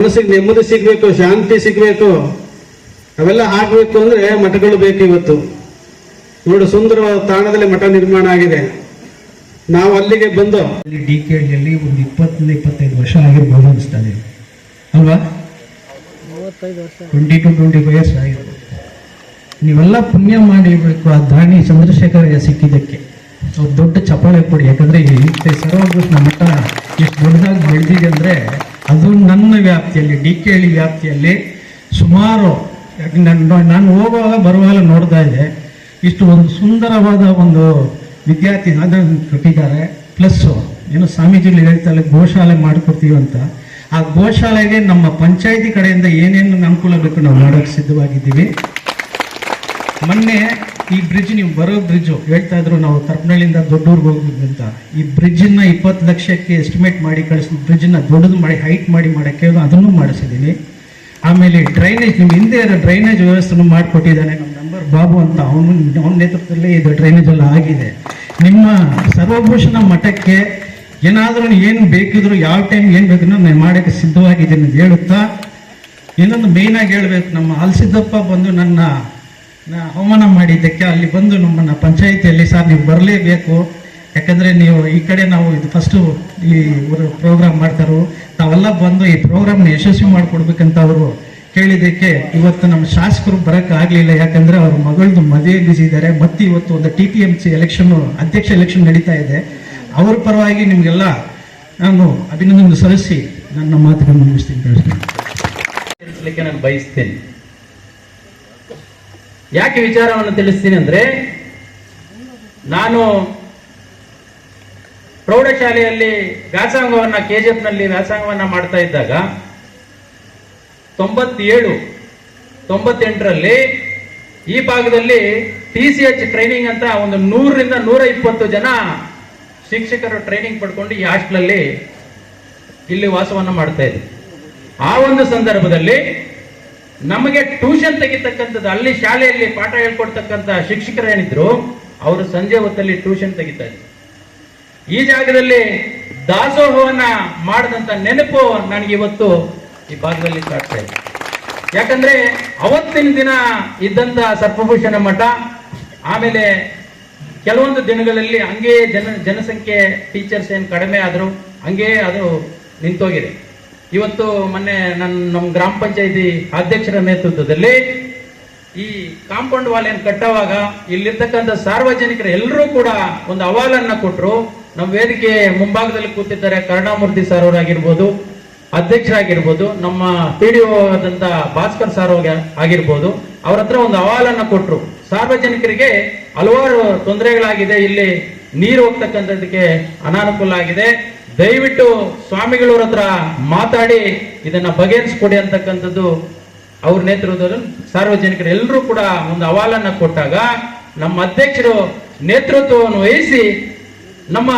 ಮನಸ್ಸಿಗೆ ನೆಮ್ಮದಿ ಸಿಗ್ಬೇಕು, ಶಾಂತಿ ಸಿಗ್ಬೇಕು, ಅವೆಲ್ಲ ಆಗ್ಬೇಕು ಅಂದ್ರೆ ಮಠಗಳು ಬೇಕು ಇವತ್ತು. ನೋಡಿ, ಸುಂದರವಾದ ತಾಣದಲ್ಲಿ ಮಠ ನಿರ್ಮಾಣ ಆಗಿದೆ. ನಾವು ಅಲ್ಲಿಗೆ ಬಂದು ಅಲ್ಲಿ ಡಿ ಕೆ ಡಿಯಲ್ಲಿ ಒಂದು ಇಪ್ಪತ್ತರಿಂದ ಇಪ್ಪತ್ತೈದು ವರ್ಷ ಆಗಿರ್ಬೋದು ಅನಿಸ್ತಾನೆ ಅಲ್ವಾ? Twenty to twenty five years ಆಗಿರ್ಬೋದು. ನೀವೆಲ್ಲ ಪುಣ್ಯ ಮಾಡಿರ್ಬೇಕು ಆ ದಾಣಿ ಚಂದ್ರಶೇಖರ್ಗೆ ಸಿಕ್ಕಿದ್ದಕ್ಕೆ. ಅವ್ರು ದೊಡ್ಡ ಚಪ್ಪಾಳೆ ಕೊಡಿ. ಯಾಕಂದ್ರೆ ಈ ಸರ್ವಕೃಷ್ಣ ಮಠ ಎಷ್ಟು ದೊಡ್ಡದಾಗಿ ಬೆಳೆದಿದೆ ಅಂದ್ರೆ ಅದು ನನ್ನ ವ್ಯಾಪ್ತಿಯಲ್ಲಿ ಡಿ ಕೆ ಹಳ್ಳಿ ವ್ಯಾಪ್ತಿಯಲ್ಲಿ ಸುಮಾರು, ನಾನು ನಾನು ಹೋಗುವಾಗ ಬರುವಾಗ ನೋಡ್ತಾ ಇದ್ದೆ. ಇಷ್ಟು ಒಂದು ಸುಂದರವಾದ ಒಂದು ವಿದ್ಯಾರ್ಥಿ ಕಟ್ಟಿದ್ದಾರೆ. ಪ್ಲಸ್ ಏನು ಸ್ವಾಮೀಜಿಗಳು ಹೇಳ್ತಾರೆ ಗೋಶಾಲೆ ಮಾಡಿಕೊಡ್ತೀವಿ ಅಂತ. ಆ ಗೋಶಾಲೆಗೆ ನಮ್ಮ ಪಂಚಾಯಿತಿ ಕಡೆಯಿಂದ ಏನೇನು ಅನುಕೂಲ ಬೇಕು ನಾವು ಮಾಡೋಕ್ಕೆ ಸಿದ್ಧವಾಗಿದ್ದೀವಿ. ಮೊನ್ನೆ ಈ ಬ್ರಿಡ್ಜ್ ನೀವು ಬರೋ ಬ್ರಿಡ್ಜ್ ಹೇಳ್ತಾ ಇದ್ರು ನಾವು ತರ್ಪನಹಳ್ಳಿಯಿಂದ ದೊಡ್ಡೂರ್ಗೆ ಹೋಗ್ಬೇಕು ಅಂತ. ಈ ಬ್ರಿಡ್ಜನ್ನ ಇಪ್ಪತ್ತು ಲಕ್ಷಕ್ಕೆ ಎಸ್ಟಿಮೇಟ್ ಮಾಡಿ ಕಳಿಸಿ ಬ್ರಿಡ್ಜನ್ನ ದೊಡ್ಡದು ಮಾಡಿ ಹೈಟ್ ಮಾಡಿ ಮಾಡೋಕ್ಕೆ ಅದನ್ನು ಮಾಡಿಸಿದ್ದೀನಿ. ಆಮೇಲೆ ಡ್ರೈನೇಜ್ ನಿಮ್ಮ ಹಿಂದೆ ಇರೋ ಡ್ರೈನೇಜ್ ವ್ಯವಸ್ಥೆನೂ ಮಾಡಿಕೊಟ್ಟಿದ್ದಾನೆ ನಮ್ಮ ನಂಬರ್ ಬಾಬು ಅಂತ. ಅವನು ಅವನ ನೇತೃತ್ವದಲ್ಲಿ ಇದು ಡ್ರೈನೇಜ್ ಎಲ್ಲ ಆಗಿದೆ. ನಿಮ್ಮ ಸರ್ವಭೂಷಣ ಮಠಕ್ಕೆ ಏನಾದರೂ ಏನು ಬೇಕಿದ್ರು ಯಾವ ಟೈಮ್ ಏನು ಬೇಕು ನಾನು ಮಾಡೋಕ್ಕೆ ಸಿದ್ಧವಾಗಿದ್ದೀನಿ ಅಂತ ಹೇಳುತ್ತಾ, ಇನ್ನೊಂದು ಮೇಯ್ನಾಗಿ ಹೇಳ್ಬೇಕು. ನಮ್ಮ ಅಲ್ಸಿದ್ದಪ್ಪ ಬಂದು ನನ್ನ ಅವಮಾನ ಮಾಡಿದ್ದಕ್ಕೆ ಅಲ್ಲಿ ಬಂದು ನಮ್ಮನ್ನು ಪಂಚಾಯಿತಿಯಲ್ಲಿ ಸರ್ ನೀವು ಬರಲೇಬೇಕು. ಯಾಕಂದರೆ ನೀವು ಈ ಕಡೆ ನಾವು ಇದು ಫಸ್ಟು ಈ ಪ್ರೋಗ್ರಾಮ್ ಮಾಡ್ತಾರೋ. ತಾವೆಲ್ಲ ಬಂದು ಈ ಪ್ರೋಗ್ರಾಮ್ನ ಯಶಸ್ವಿ ಮಾಡಿಕೊಡ್ಬೇಕಂತ ಅವರು ಕೇಳಿದ್ದಕ್ಕೆ ಇವತ್ತು ನಮ್ಮ ಶಾಸಕರು ಬರೋಕ್ಕೆ ಆಗಲಿಲ್ಲ. ಯಾಕಂದರೆ ಅವ್ರ ಮಗಳದು ಮದುವೆ ಬಿಸಿ ಇದ್ದಾರೆ. ಮತ್ತೆ ಇವತ್ತು ಒಂದು T P M C election ಅಧ್ಯಕ್ಷ ಎಲೆಕ್ಷನ್ ನಡೀತಾ ಇದೆ. ಅವ್ರ ಪರವಾಗಿ ನಿಮಗೆಲ್ಲ ನಾನು ಅಭಿನಂದನೆ ಸಲ್ಲಿಸಿ ನನ್ನ ಮಾತುಗಳನ್ನು ಮುಗಿಸ್ತೀನಿ. ನಾನು ಬಯಸ್ತೇನೆ. ಯಾಕೆ ವಿಚಾರವನ್ನು ತಿಳಿಸ್ತೀನಿ ಅಂದ್ರೆ, ನಾನು ಪ್ರೌಢಶಾಲೆಯಲ್ಲಿ ವ್ಯಾಸಂಗವನ್ನು ಕೆ ಜಿ ನಲ್ಲಿ ವ್ಯಾಸಂಗವನ್ನು ಮಾಡ್ತಾ ಇದ್ದಾಗ, ತೊಂಬತ್ತೇಳು, ತೊಂಬತ್ತೆಂಟರಲ್ಲಿ ಈ ಭಾಗದಲ್ಲಿ ಟಿ ಸಿ ಎಚ್ ಟ್ರೈನಿಂಗ್ ಅಂತ ಒಂದು ನೂರರಿಂದ ನೂರ ಇಪ್ಪತ್ತು ಜನ ಶಿಕ್ಷಕರು ಟ್ರೈನಿಂಗ್ ಪಡ್ಕೊಂಡು ಈ ಹಾಸ್ಟೆಲಲ್ಲಿ ಇಲ್ಲಿ ವಾಸವನ್ನು ಮಾಡ್ತಾ ಇದ್ದೆ ಆ ಒಂದು ಸಂದರ್ಭದಲ್ಲಿ ನಮಗೆ ಟ್ಯೂಷನ್ ತೆಗಿತಕ್ಕಂಥದ್ದು, ಅಲ್ಲಿ ಶಾಲೆಯಲ್ಲಿ ಪಾಠ ಹೇಳ್ಕೊಡ್ತಕ್ಕಂಥ ಶಿಕ್ಷಕರು ಏನಿದ್ರು, ಅವರು ಸಂಜೆ ಹೊತ್ತಲ್ಲಿ ಟ್ಯೂಷನ್ ತೆಗಿತಾ ಈ ಜಾಗದಲ್ಲಿ ದಾಸೋಹವನ್ನ ಮಾಡಿದಂತ ನೆನಪು ನನಗೆ ಇವತ್ತು ಈ ಭಾಗದಲ್ಲಿ ಕಾಡ್ತಾ ಇದೆ. ಯಾಕಂದ್ರೆ ಅವತ್ತಿನ ದಿನ ಇದ್ದಂತ ಸರ್ಪಭೂಷಣ ಮಠ, ಆಮೇಲೆ ಕೆಲವೊಂದು ದಿನಗಳಲ್ಲಿ ಹಂಗೆ ಜನ, ಜನಸಂಖ್ಯೆ ಟೀಚರ್ಸ್ ಏನು ಕಡಿಮೆ ಆದ್ರು ಹಂಗೆ ಅದು ನಿಂತೋಗಿದೆ. ಇವತ್ತು ಮೊನ್ನೆ ನನ್ನ ನಮ್ಮ ಗ್ರಾಮ ಪಂಚಾಯತಿ ಅಧ್ಯಕ್ಷರ ನೇತೃತ್ವದಲ್ಲಿ ಈ ಕಾಂಪೌಂಡ್ ವಾಲ್ ಕಟ್ಟುವಾಗ ಇಲ್ಲಿರ್ತಕ್ಕಂಥ ಸಾರ್ವಜನಿಕರು ಎಲ್ಲರೂ ಕೂಡ ಒಂದು ಅಹವಾಲನ್ನ ಕೊಟ್ಟರು ನಮ್ಮ ವೇದಿಕೆ ಮುಂಭಾಗದಲ್ಲಿ ಕೂತಿದ್ದಾರೆ ಕರುಣಾಮೂರ್ತಿ ಸರ್ ಅವರಾಗಿರ್ಬೋದು, ಅಧ್ಯಕ್ಷರಾಗಿರ್ಬೋದು, ನಮ್ಮ ಪಿ ಡಿ ಆದಂತ ಭಾಸ್ಕರ್ ಸರ್ ಆಗಿರ್ಬೋದು, ಅವ್ರ ಹತ್ರ ಒಂದು ಅಹವಾಲನ್ನ ಕೊಟ್ಟರು ಸಾರ್ವಜನಿಕರಿಗೆ ಹಲವಾರು ತೊಂದರೆಗಳಾಗಿದೆ. ಇಲ್ಲಿ ನೀರು ಹೋಗ್ತಕ್ಕಂಥದಕ್ಕೆ ಅನಾನುಕೂಲ ಆಗಿದೆ. ದಯವಿಟ್ಟು ಸ್ವಾಮಿಗಳವ್ರ ಹತ್ರ ಮಾತಾಡಿ, ಇದನ್ನ ಬಗೆಹರಿಸ್ಕೊಡಿ ಅಂತಕ್ಕಂಥದ್ದು ಅವ್ರ ನೇತೃತ್ವದಲ್ಲಿ ಸಾರ್ವಜನಿಕರು ಎಲ್ಲರೂ ಕೂಡ ಒಂದು ಅವಾಲನ್ನ ಕೊಟ್ಟಾಗ ನಮ್ಮ ಅಧ್ಯಕ್ಷರು ನೇತೃತ್ವವನ್ನು ವಹಿಸಿ, ನಮ್ಮ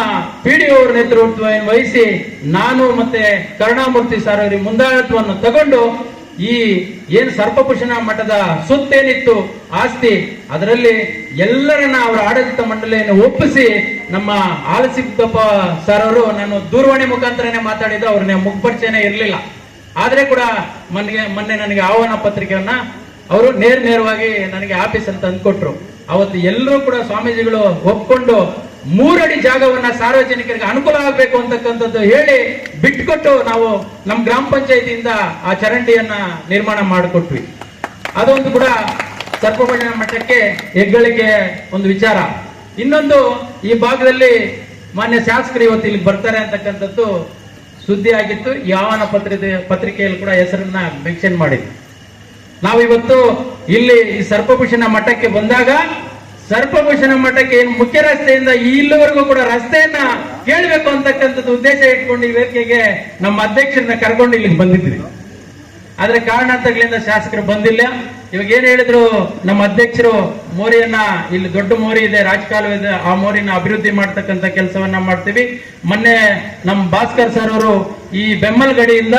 ಪಿ ಡಿ ಅವರ ನೇತೃತ್ವವನ್ನು ವಹಿಸಿ, ನಾನು ಮತ್ತೆ ಕರುಣಾಮೂರ್ತಿ ಸರ್ ಅವರಿಗೆ ಮುಂದಾಳತ್ವವನ್ನು ತಗೊಂಡು ಈ ಏನು ಸರ್ಪಭೂಷಣ ಮಠದ ಸುತ್ತೇನಿತ್ತು ಆಸ್ತಿ ಅದರಲ್ಲಿ ಎಲ್ಲರನ್ನ ಅವರ ಆಡಳಿತ ಮಂಡಳಿಯನ್ನು ಒಪ್ಪಿಸಿ ನಮ್ಮ ಆಲಸಿದ್ದಪ್ಪ ಸರ್ ಅವರು ನಾನು ದೂರವಾಣಿ ಮುಖಾಂತರನೇ ಮಾತಾಡಿದ್ದು ಅವ್ರನ್ನ ಮುಖಪರಿಚಯನೇ ಇರಲಿಲ್ಲ. ಆದ್ರೆ ಕೂಡ ಮೊನ್ನೆ ಮೊನ್ನೆ ನನಗೆ ಆಹ್ವಾನ ಪತ್ರಿಕೆಯನ್ನ ಅವರು ನೇರ ನೇರವಾಗಿ ನನಗೆ ಆಫೀಸ್ ಅಂತ ಅಂದ್ಕೊಟ್ರು ಅವತ್ತು ಎಲ್ಲರೂ ಕೂಡ ಸ್ವಾಮೀಜಿಗಳು ಒಪ್ಕೊಂಡು ಮೂರಡಿ ಜಾಗವನ್ನ ಸಾರ್ವಜನಿಕರಿಗೆ ಅನುಕೂಲ ಆಗಬೇಕು ಅಂತಕ್ಕಂಥದ್ದು ಹೇಳಿ ಬಿಟ್ಕೊಟ್ಟು ನಾವು ನಮ್ಮ ಗ್ರಾಮ ಪಂಚಾಯತಿಯಿಂದ ಆ ಚರಂಡಿಯನ್ನ ನಿರ್ಮಾಣ ಮಾಡಿಕೊಟ್ವಿ. ಅದೊಂದು ಕೂಡ ಸರ್ಪಭಜನ ಮಠಕ್ಕೆ ಹೆಗ್ಗಳಿಕೆ ಒಂದು ವಿಚಾರ. ಇನ್ನೊಂದು, ಈ ಭಾಗದಲ್ಲಿ ಮಾನ್ಯ ಶಾಸಕರು ಇವತ್ತು ಇಲ್ಲಿ ಬರ್ತಾರೆ ಅಂತಕ್ಕಂಥದ್ದು ಸುದ್ದಿ ಆಗಿತ್ತು. ಯಾವನ ಪತ್ರಿಕೆ ಪತ್ರಿಕೆಯಲ್ಲಿ ಕೂಡ ಹೆಸರನ್ನ ಮೆನ್ಷನ್ ಮಾಡಿದ್ವಿ ನಾವಿವತ್ತು ಇಲ್ಲಿ ಈ ಸರ್ಪಭೂಷಣ ಮಠಕ್ಕೆ ಬಂದಾಗ, ಸರ್ಪಭೂಷಣ ಮಠಕ್ಕೆ ಏನು ಮುಖ್ಯ ರಸ್ತೆಯಿಂದ ಇಲ್ಲಿವರೆಗೂ ಕೂಡ ರಸ್ತೆಯನ್ನ ಕೇಳಬೇಕು ಅಂತಕ್ಕಂಥದ್ದು ಉದ್ದೇಶ ಇಟ್ಕೊಂಡು ಈ ವೇದಿಕೆಗೆ ನಮ್ಮ ಅಧ್ಯಕ್ಷರನ್ನ ಕರ್ಕೊಂಡು ಇಲ್ಲಿಗೆ ಬಂದಿದ್ವಿ ಆದ್ರೆ ಕಾರಣಾಂತರಗಳಿಂದ ಶಾಸಕರು ಬಂದಿಲ್ಲ. ಇವಾಗ ಏನ್ ಹೇಳಿದ್ರು, ನಮ್ಮ ಅಧ್ಯಕ್ಷರು ಮೋರಿಯನ್ನ, ಇಲ್ಲಿ ದೊಡ್ಡ ಮೋರಿ ಇದೆ, ರಾಜಕಾಲುವೆ ಇದೆ, ಆ ಮೋರಿನ ಅಭಿವೃದ್ಧಿ ಮಾಡ್ತಕ್ಕಂಥ ಕೆಲಸವನ್ನ ಮಾಡ್ತೀವಿ. ಮೊನ್ನೆ ನಮ್ಮ ಭಾಸ್ಕರ್ ಸರ್ ಅವರು ಈ ಬೆಮ್ಮಲ್ ಗಡಿಯಿಂದ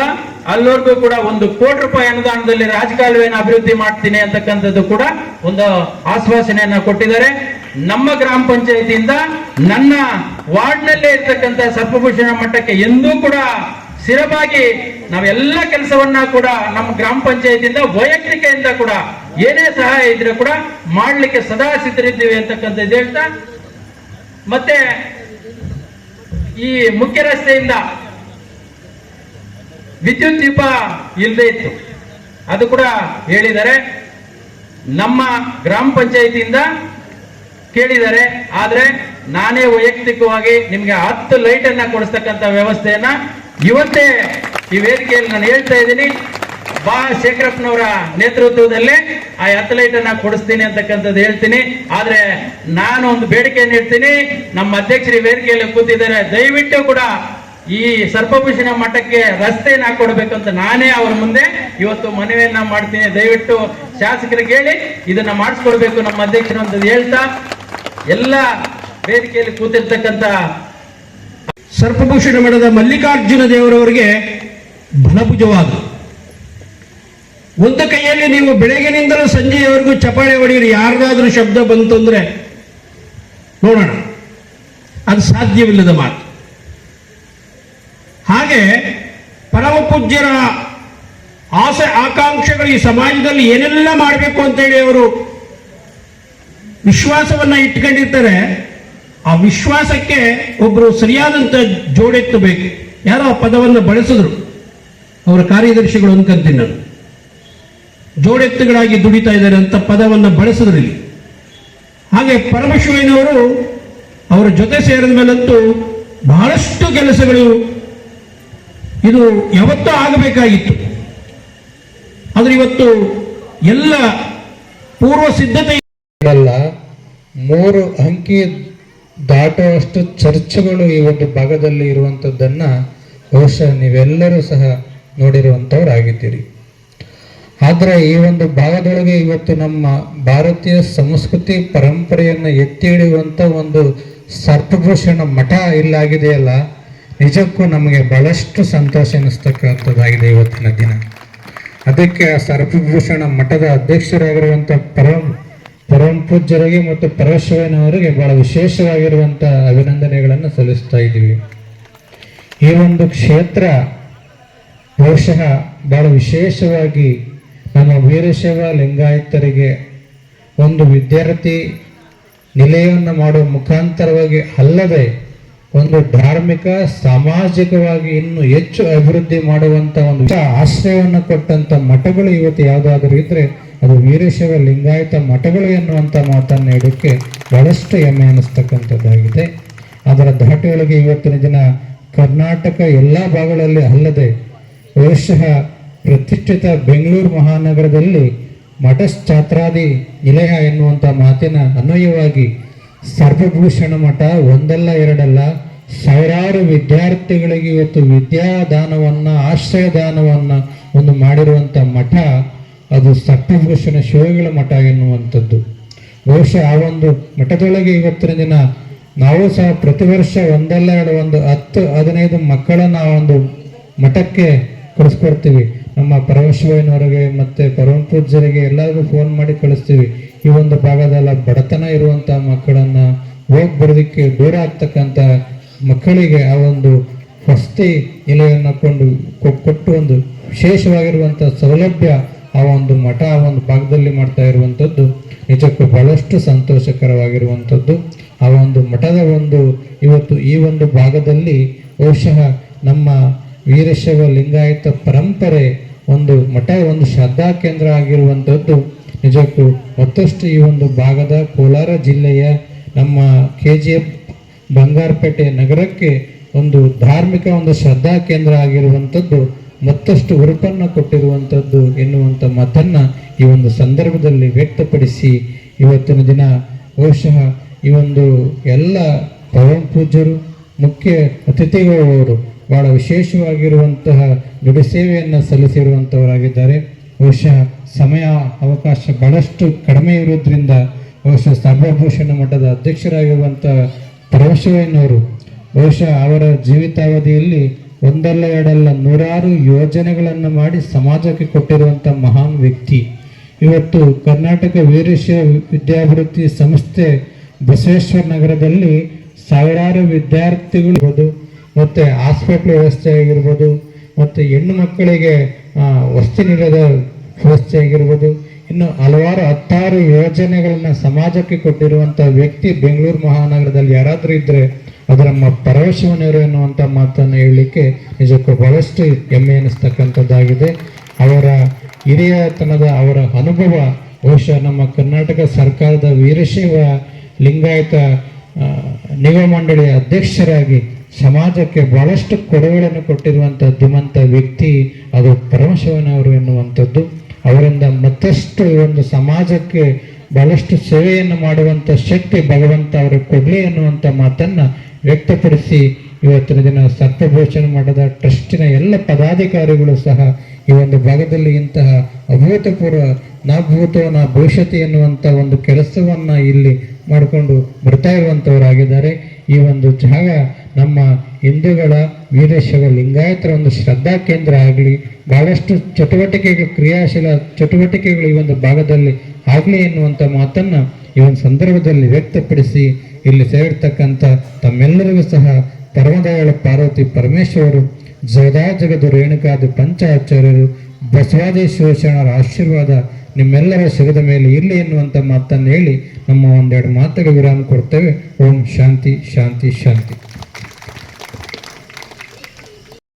ಅಲ್ಲಿವರೆಗೂ ಕೂಡ ಒಂದು ಕೋಟಿ ರೂಪಾಯಿ ಅನುದಾನದಲ್ಲಿ ರಾಜಕಾಲುವೆಯನ್ನು ಅಭಿವೃದ್ಧಿ ಮಾಡ್ತೀನಿ ಅಂತಕ್ಕಂಥದ್ದು ಕೂಡ ಒಂದು ಆಶ್ವಾಸನೆಯನ್ನ ಕೊಟ್ಟಿದ್ದಾರೆ. ನಮ್ಮ ಗ್ರಾಮ ಪಂಚಾಯತಿಯಿಂದ ನನ್ನ ವಾರ್ಡ್ನಲ್ಲೇ ಇರ್ತಕ್ಕಂಥ ಸರ್ಪಭೂಷಣ ಮಟ್ಟಕ್ಕೆ ಎಂದೂ ಕೂಡ ಸ್ಥಿರವಾಗಿ ನಾವೆಲ್ಲ ಕೆಲಸವನ್ನ ಕೂಡ ನಮ್ಮ ಗ್ರಾಮ ಪಂಚಾಯತಿಯಿಂದ ವೈಯಕ್ತಿಕೆಯಿಂದ ಕೂಡ ಏನೇ ಸಹಾಯ ಇದ್ರೆ ಕೂಡ ಮಾಡ್ಲಿಕ್ಕೆ ಸದಾ ಸಿದ್ಧರಿದ್ದೀವಿ ಅಂತಕ್ಕಂಥದ್ದು ಹೇಳ್ತಾ, ಮತ್ತೆ ಈ ಮುಖ್ಯ ರಸ್ತೆಯಿಂದ ವಿದ್ಯುತ್ ದೀಪ ಇಲ್ಲದೆ ಇತ್ತು. ಅದು ಕೂಡ ಹೇಳಿದ್ದಾರೆ. ನಮ್ಮ ಗ್ರಾಮ ಪಂಚಾಯತಿಯಿಂದ ಕೇಳಿದ್ದಾರೆ. ಆದರೆ ನಾನೇ ವೈಯಕ್ತಿಕವಾಗಿ ನಿಮ್ಗೆ ಹತ್ತು ಲೈಟ್ ಅನ್ನ ಕೊಡಿಸ್ತಕ್ಕಂಥ ವ್ಯವಸ್ಥೆಯನ್ನ ಇವತ್ತೇ ಈ ವೇದಿಕೆಯಲ್ಲಿ ನಾನು ಹೇಳ್ತಾ ಇದ್ದೀನಿ, ಬಾ ಶೇಖರಪ್ಪನವರ ನೇತೃತ್ವದಲ್ಲೇ ಆ ಅಥ್ಲೈಟ್ ಲೈಟ್ ಅನ್ನ ಕೊಡಿಸ್ತೀನಿ ಅಂತಕ್ಕಂಥದ್ದು ಹೇಳ್ತೀನಿ. ಆದ್ರೆ ನಾನು ಒಂದು ಬೇಡಿಕೆಯನ್ನು ಇಡ್ತೀನಿ, ನಮ್ಮ ಅಧ್ಯಕ್ಷರು ವೇದಿಕೆಯಲ್ಲಿ ಕೂತಿದ್ದಾರೆ, ದಯವಿಟ್ಟು ಕೂಡ ಈ ಸರ್ಪಭೂಷಣ ಮಠಕ್ಕೆ ರಸ್ತೆಯನ್ನ ಹಾಕೊಡ್ಬೇಕು ಅಂತ ನಾನೇ ಅವ್ರ ಮುಂದೆ ಇವತ್ತು ಮನವಿಯನ್ನ ಮಾಡ್ತೀನಿ. ದಯವಿಟ್ಟು ಶಾಸಕರಿಗೆ ಹೇಳಿ, ಇದನ್ನ ಮಾಡಿಸ್ಕೊಡ್ಬೇಕು ನಮ್ಮ ಅಧ್ಯಕ್ಷರು ಅಂತ ಹೇಳ್ತಾ, ಎಲ್ಲ ವೇದಿಕೆಯಲ್ಲಿ ಕೂತಿರ್ತಕ್ಕಂಥ ಸರ್ಪಭೂಷಣ ಮಠದ ಮಲ್ಲಿಕಾರ್ಜುನ ದೇವರವರಿಗೆ ಬಲಭುಜವಾದ. ಒಂದು ಕೈಯಲ್ಲಿ ನೀವು ಬೆಳಗಿನಿಂದಲೂ ಸಂಜೆಯವರೆಗೂ ಚಪಾಳೆ ಹೊಡೆಯಿರಿ ಯಾರ್ದಾದ್ರೂ ಶಬ್ದ ಬಂತು ಅಂದ್ರೆ ನೋಡೋಣ. ಅದು ಸಾಧ್ಯವಿಲ್ಲದ ಮಾತು. ಹಾಗೆ ಪರಮ ಪೂಜ್ಯರ ಆಸೆ ಆಕಾಂಕ್ಷೆಗಳು ಈ ಸಮಾಜದಲ್ಲಿ ಏನೆಲ್ಲ ಮಾಡಬೇಕು ಅಂತೇಳಿ ಅವರು ವಿಶ್ವಾಸವನ್ನ ಇಟ್ಕೊಂಡಿರ್ತಾರೆ. ಆ ವಿಶ್ವಾಸಕ್ಕೆ ಒಬ್ಬರು ಸರಿಯಾದಂತ ಜೋಡೆತ್ತಬೇಕು. ಯಾರೋ ಆ ಪದವನ್ನು ಬಳಸಿದ್ರು. ಅವರ ಕಾರ್ಯದರ್ಶಿಗಳು ಅನ್ಕಂತೀನಿ ನಾನು. ಜೋಡೆತ್ತುಗಳಾಗಿ ದುಡಿತಾ ಇದ್ದಾರೆ ಅಂತ ಪದವನ್ನು ಬಳಸಿದ್ರು ಹಾಗೆ ಪರಮಶಿವಯ್ಯನವರು ಅವರ ಜೊತೆ ಸೇರಿದ ಮೇಲಂತೂ ಬಹಳಷ್ಟು ಕೆಲಸಗಳು ಇದು ಯಾವತ್ತೂ ಆಗಬೇಕಾಗಿತ್ತು. ಆದ್ರೆ ಇವತ್ತು ಎಲ್ಲ ಪೂರ್ವ ಸಿದ್ಧತೆ ಮೂರು ಅಂಕಿ ದಾಟುವಷ್ಟು ಚರ್ಚ್ಗಳು ಈ ಒಂದು ಭಾಗದಲ್ಲಿ ಇರುವಂಥದ್ದನ್ನು ಬಹುಶಃ ನೀವೆಲ್ಲರೂ ಸಹ ನೋಡಿರುವಂಥವರಾಗಿದ್ದೀರಿ ಆದರೆ ಈ ಒಂದು ಭಾಗದೊಳಗೆ ಇವತ್ತು ನಮ್ಮ ಭಾರತೀಯ ಸಂಸ್ಕೃತಿ ಪರಂಪರೆಯನ್ನು ಎತ್ತಿ ಹಿಡಿಯುವಂಥ ಒಂದು ಸರ್ಪಭೂಷಣ ಮಠ ಇಲ್ಲಾಗಿದೆಯಲ್ಲ ನಿಜಕ್ಕೂ ನಮಗೆ ಬಹಳಷ್ಟು ಸಂತೋಷ ಅನ್ನಿಸ್ತಕ್ಕಂಥದ್ದಾಗಿದೆ ಇವತ್ತಿನ ದಿನ. ಅದಕ್ಕೆ ಆ ಸರ್ಪಭೂಷಣ ಮಠದ ಅಧ್ಯಕ್ಷರಾಗಿರುವಂಥ ಪರಂ ಪರಮ ಪೂಜ್ಯರಿಗೆ ಮತ್ತು ಪರಶಿವನವರಿಗೆ ಬಹಳ ವಿಶೇಷವಾಗಿರುವಂಥ ಅಭಿನಂದನೆಗಳನ್ನು ಸಲ್ಲಿಸ್ತಾ ಇದ್ದೀವಿ. ಈ ಒಂದು ಕ್ಷೇತ್ರ ಬಹುಶಃ ಬಹಳ ವಿಶೇಷವಾಗಿ ನಮ್ಮ ವೀರಶೈವ ಲಿಂಗಾಯತರಿಗೆ ಒಂದು ವಿದ್ಯಾರ್ಥಿ ನಿಲಯವನ್ನು ಮಾಡುವ ಮುಖಾಂತರವಾಗಿ ಅಲ್ಲದೆ ಒಂದು ಧಾರ್ಮಿಕ, ಸಾಮಾಜಿಕವಾಗಿ ಇನ್ನೂ ಹೆಚ್ಚು ಅಭಿವೃದ್ಧಿ ಮಾಡುವಂಥ ಒಂದು ಆಶ್ರಯವನ್ನು ಕೊಟ್ಟಂತ ಮಠಗಳು ಇವತ್ತು ಯಾವುದಾದ್ರೂ ಇದ್ರೆ ಅದು ವೀರಶೈವ ಲಿಂಗಾಯತ ಮಠಗಳು ಎನ್ನುವಂಥ ಮಾತನ್ನು ಹೇಳೋಕ್ಕೆ ಬಹಳಷ್ಟು ಹೆಮ್ಮೆ ಅನ್ನಿಸ್ತಕ್ಕಂಥದ್ದಾಗಿದೆ ಅದರ ದಾಟಿಯೊಳಗೆ ಇವತ್ತಿನ ದಿನ ಕರ್ನಾಟಕ ಎಲ್ಲ ಭಾಗಗಳಲ್ಲಿ ಅಲ್ಲದೆ ಬಹುಶಃ ಪ್ರತಿಷ್ಠಿತ ಬೆಂಗಳೂರು ಮಹಾನಗರದಲ್ಲಿ ಮಠಶ್ಚಾತ್ರಾದಿ ನಿಲಯ ಎನ್ನುವಂಥ ಮಾತಿನ ಅನ್ವಯವಾಗಿ ಸರ್ವಭೂಷಣ ಮಠ ಒಂದಲ್ಲ ಎರಡಲ್ಲ ಸಾವಿರಾರು ವಿದ್ಯಾರ್ಥಿಗಳಿಗೆ ಇವತ್ತು ವಿದ್ಯಾದಾನವನ್ನು, ಆಶ್ರಯದಾನವನ್ನು ಒಂದು ಮಾಡಿರುವಂಥ ಮಠ ಅದು ಸಟ್ಟಭೂಷಣ ಶಿವಗಳ ಮಠ ಎನ್ನುವಂಥದ್ದು. ಬಹುಶಃ ಆ ಒಂದು ಮಠದೊಳಗೆ ಇವತ್ತಿನ ದಿನ ನಾವು ಸಹ ಪ್ರತಿ ವರ್ಷ ಒಂದಲ್ಲ ಎರಡು ಒಂದು ಹತ್ತು, ಹದಿನೈದು ಮಕ್ಕಳನ್ನ ಆ ಒಂದು ಮಠಕ್ಕೆ ಕಳಿಸ್ಕೊಡ್ತೀವಿ. ನಮ್ಮ ಪರಮಶಿವನವರಿಗೆ ಮತ್ತೆ ಪರಮ ಪೂಜ್ಯರಿಗೆ ಎಲ್ಲರಿಗೂ ಫೋನ್ ಮಾಡಿ ಕಳಿಸ್ತೀವಿ. ಈ ಒಂದು ಭಾಗದಲ್ಲ ಬಡತನ ಇರುವಂಥ ಮಕ್ಕಳನ್ನ ಹೋಗಿ ಬರೋದಕ್ಕೆ ದೂರ ಆಗ್ತಕ್ಕಂಥ ಮಕ್ಕಳಿಗೆ ಆ ಒಂದು ವಸತಿ ಎಲೆಯನ್ನು ಕೊಂಡು ಕೊಟ್ಟು ಒಂದು ವಿಶೇಷವಾಗಿರುವಂಥ ಸೌಲಭ್ಯ ಆ ಒಂದು ಮಠ, ಆ ಒಂದು ಭಾಗದಲ್ಲಿ ಮಾಡ್ತಾ ಇರುವಂಥದ್ದು ನಿಜಕ್ಕೂ ಬಹಳಷ್ಟು ಸಂತೋಷಕರವಾಗಿರುವಂಥದ್ದು. ಆ ಒಂದು ಮಠದ ಒಂದು ಇವತ್ತು ಈ ಒಂದು ಭಾಗದಲ್ಲಿ ಬಹುಶಃ ನಮ್ಮ ವೀರಶೈವ ಲಿಂಗಾಯತ ಪರಂಪರೆ ಒಂದು ಮಠ, ಒಂದು ಶ್ರದ್ಧಾ ಕೇಂದ್ರ ಆಗಿರುವಂಥದ್ದು. ನಿಜಕ್ಕೂ ಮತ್ತಷ್ಟು ಈ ಒಂದು ಭಾಗದ ಕೋಲಾರ ಜಿಲ್ಲೆಯ ನಮ್ಮ ಕೆ ಜಿ ಎಫ್ ಬಂಗಾರಪೇಟೆ ನಗರಕ್ಕೆ ಒಂದು ಧಾರ್ಮಿಕ ಒಂದು ಶ್ರದ್ಧಾ ಕೇಂದ್ರ ಆಗಿರುವಂಥದ್ದು. ಮತ್ತಷ್ಟು ಹೊರಟನ್ನು ಕೊಟ್ಟಿರುವಂಥದ್ದು ಎನ್ನುವಂಥ ಮಾತನ್ನು ಈ ಒಂದು ಸಂದರ್ಭದಲ್ಲಿ ವ್ಯಕ್ತಪಡಿಸಿ ಇವತ್ತಿನ ದಿನ ಬಹುಶಃ ಈ ಒಂದು ಎಲ್ಲ ಪವನ್ ಪೂಜ್ಯರು, ಮುಖ್ಯ ಅತಿಥಿಗಳವರು ಬಹಳ ವಿಶೇಷವಾಗಿರುವಂತಹ ನುಡಿ ಸೇವೆಯನ್ನು ಸಲ್ಲಿಸಿರುವಂಥವರಾಗಿದ್ದಾರೆ ಬಹುಶಃ ಸಮಯ, ಅವಕಾಶ ಬಹಳಷ್ಟು ಕಡಿಮೆ ಇರೋದ್ರಿಂದ ಬಹುಶಃ ಸರ್ವಭೂಷಣ ಮಠದ ಅಧ್ಯಕ್ಷರಾಗಿರುವಂಥ ಪರಮಶಿವಯ್ಯನವರು ಬಹುಶಃ ಅವರ ಜೀವಿತಾವಧಿಯಲ್ಲಿ ಒಂದಲ್ಲ ಎರಡಲ್ಲ ನೂರಾರು ಯೋಜನೆಗಳನ್ನು ಮಾಡಿ ಸಮಾಜಕ್ಕೆ ಕೊಟ್ಟಿರುವಂಥ ಮಹಾನ್ ವ್ಯಕ್ತಿ. ಇವತ್ತು ಕರ್ನಾಟಕ ವೀರಶೈವ ವಿದ್ಯಾಭಿವೃದ್ಧಿ ಸಂಸ್ಥೆ ಬಸವೇಶ್ವರ ನಗರದಲ್ಲಿ ಸಾವಿರಾರು ವಿದ್ಯಾರ್ಥಿಗಳು ಇರ್ಬೋದು, ಮತ್ತೆ ಹಾಸ್ಪಿಟ್ಲ್ ವ್ಯವಸ್ಥೆ ಆಗಿರ್ಬೋದು, ಮತ್ತು ಹೆಣ್ಣು ಮಕ್ಕಳಿಗೆ ವಸ್ತು ನೀಡದ ವ್ಯವಸ್ಥೆ ಆಗಿರ್ಬೋದು, ಇನ್ನು ಹಲವಾರು ಹತ್ತಾರು ಯೋಜನೆಗಳನ್ನು ಸಮಾಜಕ್ಕೆ ಕೊಟ್ಟಿರುವಂಥ ವ್ಯಕ್ತಿ ಬೆಂಗಳೂರು ಮಹಾನಗರದಲ್ಲಿ ಯಾರಾದರೂ ಇದ್ದರೆ ಅದು ನಮ್ಮ ಪರವಶವನವರು ಎನ್ನುವಂಥ ಮಾತನ್ನು ಹೇಳಲಿಕ್ಕೆ ನಿಜಕ್ಕೂ ಬಹಳಷ್ಟು ಹೆಮ್ಮೆ ಅನ್ನಿಸ್ತಕ್ಕಂಥದ್ದಾಗಿದೆ ಅವರ ಹಿರಿಯತನದ ಅವರ ಅನುಭವ ಬಹುಶಃ ನಮ್ಮ ಕರ್ನಾಟಕ ಸರ್ಕಾರದ ವೀರಶೈವ ಲಿಂಗಾಯತ ಆ, ನಿಗಮ ಮಂಡಳಿಯ ಅಧ್ಯಕ್ಷರಾಗಿ ಸಮಾಜಕ್ಕೆ ಬಹಳಷ್ಟು ಕೊಡುಗೆಗಳನ್ನು ಕೊಟ್ಟಿರುವಂಥ ಧೀಮಂತ ವ್ಯಕ್ತಿ ಅದು ಪರಮಶಿವನವರು ಎನ್ನುವಂಥದ್ದು. ಅವರಿಂದ ಮತ್ತಷ್ಟು ಒಂದು ಸಮಾಜಕ್ಕೆ ಬಹಳಷ್ಟು ಸೇವೆಯನ್ನು ಮಾಡುವಂಥ ಶಕ್ತಿ ಭಗವಂತ ಅವರು ಕೊಡಲಿ ಎನ್ನುವಂಥ ಮಾತನ್ನು ವ್ಯಕ್ತಪಡಿಸಿ ಇವತ್ತಿನ ದಿನ ಸತ್ಯಭೋಷಣ ಮಠದ ಟ್ರಸ್ಟಿನ ಎಲ್ಲ ಪದಾಧಿಕಾರಿಗಳು ಸಹ ಈ ಒಂದು ಭಾಗದಲ್ಲಿ ಇಂತಹ ಅಭೂತಪೂರ್ವ ನಾ ಭೂತೋ ನಾ ಭವಿಷ್ಯತಿ ಎನ್ನುವಂಥ ಒಂದು ಕೆಲಸವನ್ನು ಇಲ್ಲಿ ಮಾಡಿಕೊಂಡು ಬರ್ತಾ ಇರುವಂಥವರಾಗಿದ್ದಾರೆ ಈ ಒಂದು ಜಾಗ ನಮ್ಮ ಹಿಂದೂಗಳ ವೀರಶೈವ ಲಿಂಗಾಯತರ ಒಂದು ಶ್ರದ್ಧಾ ಕೇಂದ್ರ ಆಗಲಿ, ಬಹಳಷ್ಟು ಚಟುವಟಿಕೆಗಳು, ಕ್ರಿಯಾಶೀಲ ಚಟುವಟಿಕೆಗಳು ಈ ಒಂದು ಭಾಗದಲ್ಲಿ ಆಗಲಿ ಎನ್ನುವಂಥ ಮಾತನ್ನು ಈ ಒಂದು ಸಂದರ್ಭದಲ್ಲಿ ವ್ಯಕ್ತಪಡಿಸಿ ಇಲ್ಲಿ ಸೇರಿರ್ತಕ್ಕಂಥ ತಮ್ಮೆಲ್ಲರಿಗೂ ಸಹ ಪರಮದಯಾಳ ಪಾರ್ವತಿ ಪರಮೇಶ್ವರರು ಜಗದಾ ಜಗದು ರೇಣುಕಾದಿ ಪಂಚಾಚಾರ್ಯರು ಬಸವಾದೇಶ್ವರ ಶರಣರ ಆಶೀರ್ವಾದ ನಿಮ್ಮೆಲ್ಲರ ಸಿಗದ ಮೇಲೆ ಇರಲಿ ಎನ್ನುವಂಥ ಮಾತನ್ನು ಹೇಳಿ ನಮ್ಮ ಒಂದೆರಡು ಮಾತುಗಳ ವಿರಾಮ ಕೊಡ್ತೇವೆ. ಓಂ ಶಾಂತಿ ಶಾಂತಿ ಶಾಂತಿ.